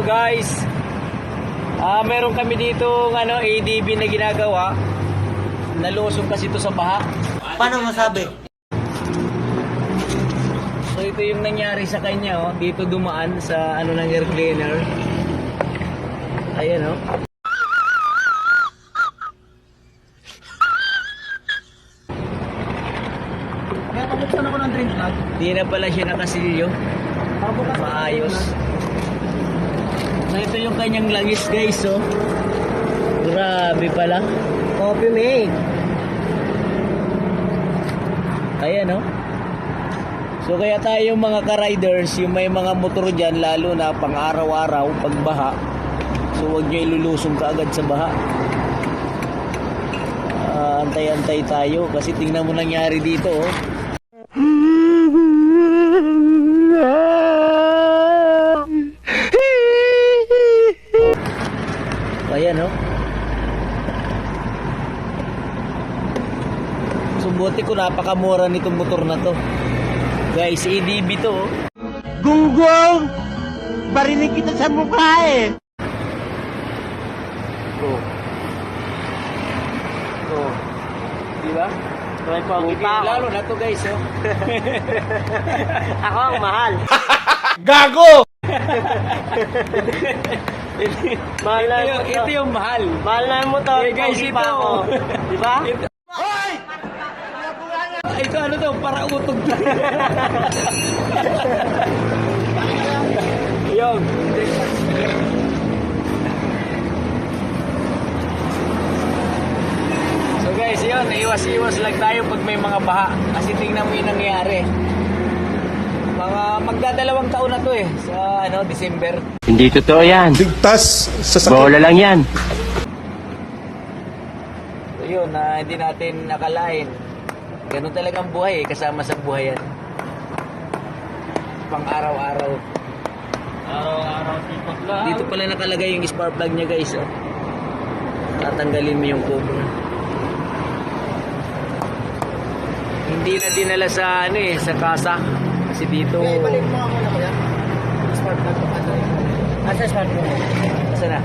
Hello guys. Ah, meron kami dito ng ano, ADB na ginagawa. Nalusong kasi ito sa baha. Paano masabi? So ito yung nangyari sa kanya, oh. Dito dumaan sa ano ng air cleaner. Ayan, oh. Kaya pabuksan ako ng drink bag. Di na pala siya nakasilyo. Maayos. So ito yung kanyang langis guys, oh. Grabe pala. Coffee mate. Ayan, oh. So kaya tayo mga ka-riders, yung may mga motor dyan, lalo na pang araw-araw, pag baha, so huwag nyo ilulusong kaagad sa baha. Ah, antay-antay tayo kasi tingnan mo nangyari dito, oh. Ayan, oh. Sumbuti ko napakamura nitong motor na to. Guys, ADB to. oh. Gunggong! Barinig kita sa mukha eh! Oh. Oh. Di ba? May pogi Okay, pa ako. lalo na to guys, oh. Ako ang mahal. Mahal na ito, yung ito yung mahal. Mahal na yung motor. Eh, guys, ito. ako. Di ba? Ito, ito ano to, para utog to. Yung. So guys, yun, iwas-iwas lang tayo pag may mga baha. Kasi tingnan mo yung nangyari. Mga magdadalawang taon na to eh, sa ano, December. Hindi totoo yan. Ligtas sa sakit. Bola lang yan. So yun, na hindi natin nakalain. Ganun talagang buhay eh, kasama sa buhay yan. Pang araw-araw. Araw-araw sipag lang. Dito pala nakalagay yung spark plug niya guys. Oh. Tatanggalin mo yung cover. Hindi na dinala sa ano eh, sa kasa. Kasi dito... mo ako na kuya. Smart plug ko ano eh. Asa smart plug mo? Asa na?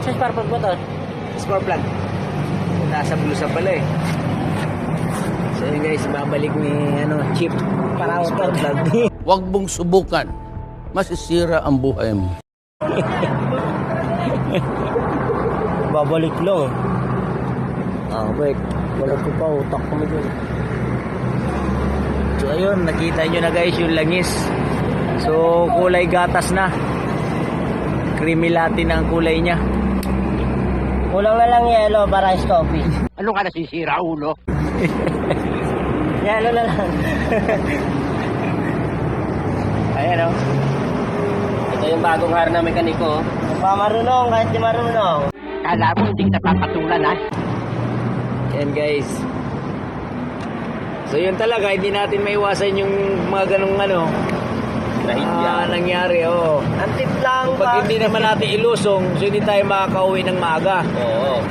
Sa smart plug mo to? Spark plug. Nasa blusa pala eh. So yun guys, babalik ni ano, chip para spark plug. Huwag mong subukan. Masisira ang buhay mo. Babalik lang. Ah, wait. Wala ko pa utak ko mo dun. So ayun, nakita nyo na guys yung langis. So kulay gatas na. Creamy latte na ang kulay niya. Kulang na lang yellow para ice coffee. Ano ka nasisira, ulo? Yellow na lang. Ayan o. Ito yung bagong har na mekaniko. Pa marunong kahit di marunong. Kala mo hindi kita papatulan, ha? Ayan guys. So yun talaga, hindi natin maiwasan yung mga ganong ano. Ah, nangyari, oo. Ang tip lang Pag hindi naman natin ilusong, so hindi tayo makakauwi ng maaga. Oo.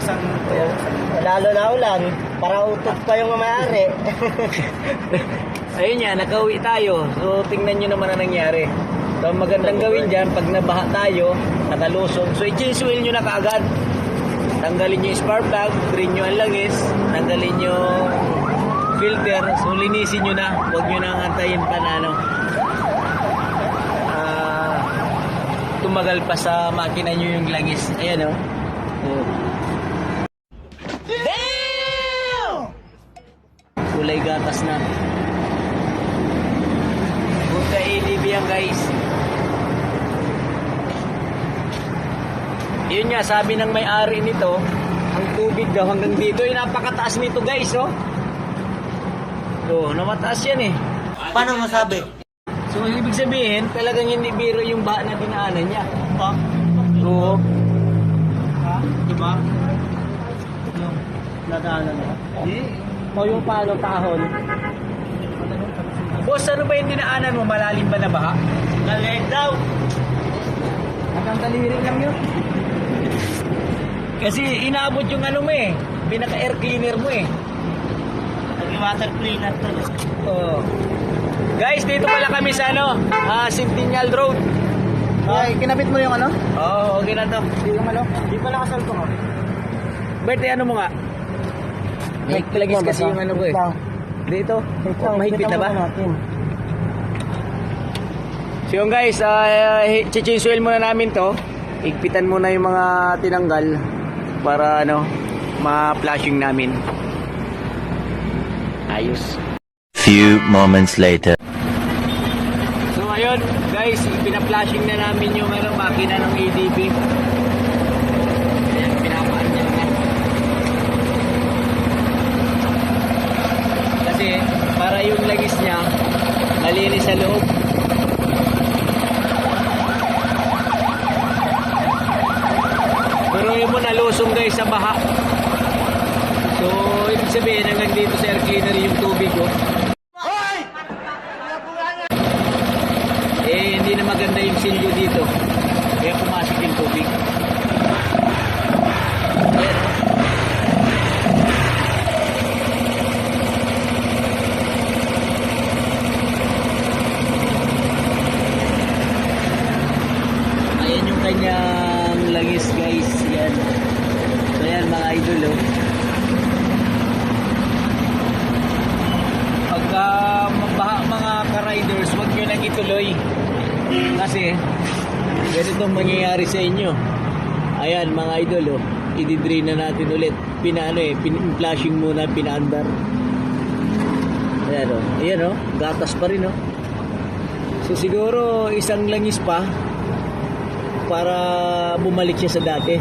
Lalo na ulan. Para utot pa yung mamayari. Ayun yan, nakauwi tayo. So, tingnan nyo naman ang nangyari. So, ang magandang gawin dyan, pag nabaha tayo, nakalusong, so i-change oil nyo na kaagad. Tanggalin nyo yung spark plug, green nyo ang langis, tanggalin nyo filter, so linisin nyo na. Huwag nyo nang antayin pa na ano. Ah, tumagal pa sa makina nyo yung langis. Ayan o. Oh. Kulay gatas na. Punta ADB yan guys. Yun nga, sabi ng may-ari nito, ang tubig daw hanggang dito, ay napakataas nito guys, oh. So, namataas yan eh. Paano masabi? So, ibig sabihin, talagang hindi biro yung ba na dinaanan niya. Pa? Oo. Ha? Diba? Yung nadaanan mo. Hindi. O yung paano tahon. Boss, ano ba yung dinaanan mo? Malalim ba na baha? Galing daw. Hanggang daliri lang yun. Kasi inaabot yung ano mo eh. Pinaka-air cleaner mo eh. Nag-water cleaner to. Oh. Guys, dito pala kami sa ano, ah, Centennial Road. Ay, kinabit mo yung ano? Oo, okay na to. Yung ano? Di pala kasal ko nga. Berte, ano mo nga? May lagis kasi yung ano ko eh. Dito. Mahigpit na ba? So yung guys, uh, chichinsuel muna namin to. Igpitan muna yung mga tinanggal para ano, ma-flashing namin. Ayos. Few moments later. So ayun, guys, pina-flashing na namin yung ano, makina ng ADB. Ayan, pinapaan niya na. Kasi para yung lagis niya malinis sa loob. Pero yun mo nalusong guys sa baha. So, ibig sabihin hanggang dito sa air cleaner yung tubig oh. eh hindi na maganda yung silyo dito. Kaya pumasok yung tubig. Kanyang langis guys. Yan so yan mga idol oh pagka mabaha mga ka-riders, huwag ituloy. Kasi, ganitong mangyayari sa inyo. Ayan, mga idol, oh. I-drain na natin ulit. Pinaano eh, pin-flashing muna, pinaandar. Ayan, oh. Ayan, oh. Gatas pa rin, oh. So, siguro, isang langis pa para bumalik siya sa dati.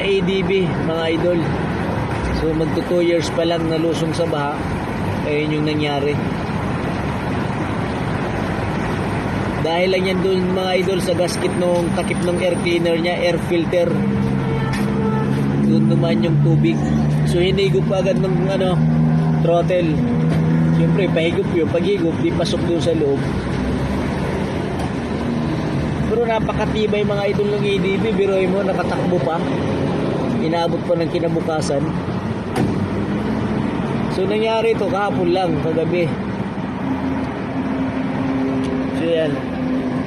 ADB, mga idol. So magto 2 years pa lang nalusong sa baha. Ayun yung nangyari. Dahil lang yan doon mga idol sa gasket nung takip ng air cleaner niya, air filter. Doon naman yung tubig. So hinigop agad ng ano, throttle. Siyempre, pahigop yun. Paghigop, di pasok doon sa loob. Pero napakatibay mga idol ng ADB. Biroy mo, nakatakbo pa. Inaabot pa ng kinabukasan. So nangyari ito kahapon lang, kagabi. So yan.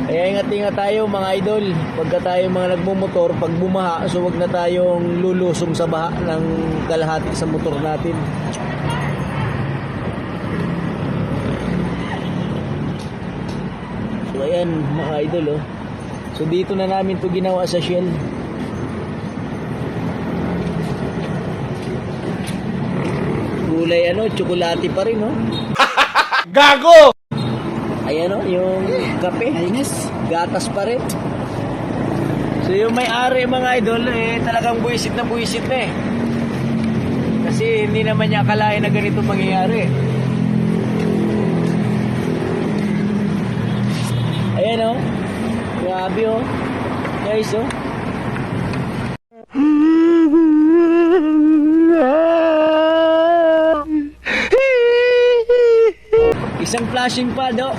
Kaya ingat-ingat tayo mga idol. Pagka tayo mga nagmumotor, pag bumaha, so wag na tayong lulusong sa baha ng kalahati sa motor natin. So ayan mga idol oh. So dito na namin to ginawa sa Shell. Kulay ano, tsokolate pa rin oh. Gago! Ayan oh, yung kape. Ayos. Gatas pa rin. So yung may-ari mga idol eh talagang buwisit na buwisit na eh. Kasi hindi naman niya akalain na ganito mangyayari. Ayan oh. Grabe oh. Guys oh. Isang flashing pad oh.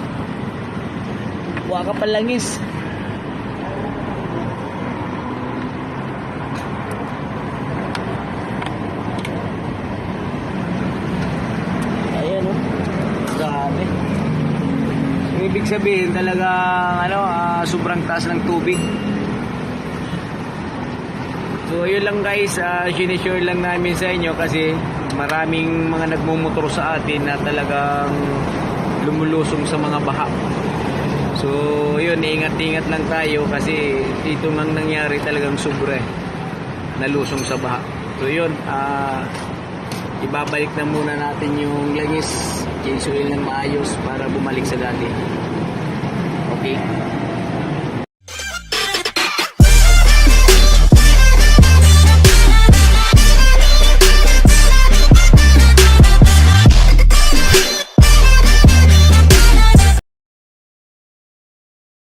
Kuha ka pa langis. Ayan oh. Grabe. Ibig sabihin talagang ano, ah, sobrang taas ng tubig. So yun lang guys, uh, sinishare lang namin sa inyo kasi maraming mga nagmumotor sa atin na talagang lumulusong sa mga baha. So yun, ingat-ingat lang tayo kasi ito nang nangyari talagang sobre nalusong sa baha. So yun, ah ibabalik na muna natin yung langis, change oil ng maayos para bumalik sa dati. Okay?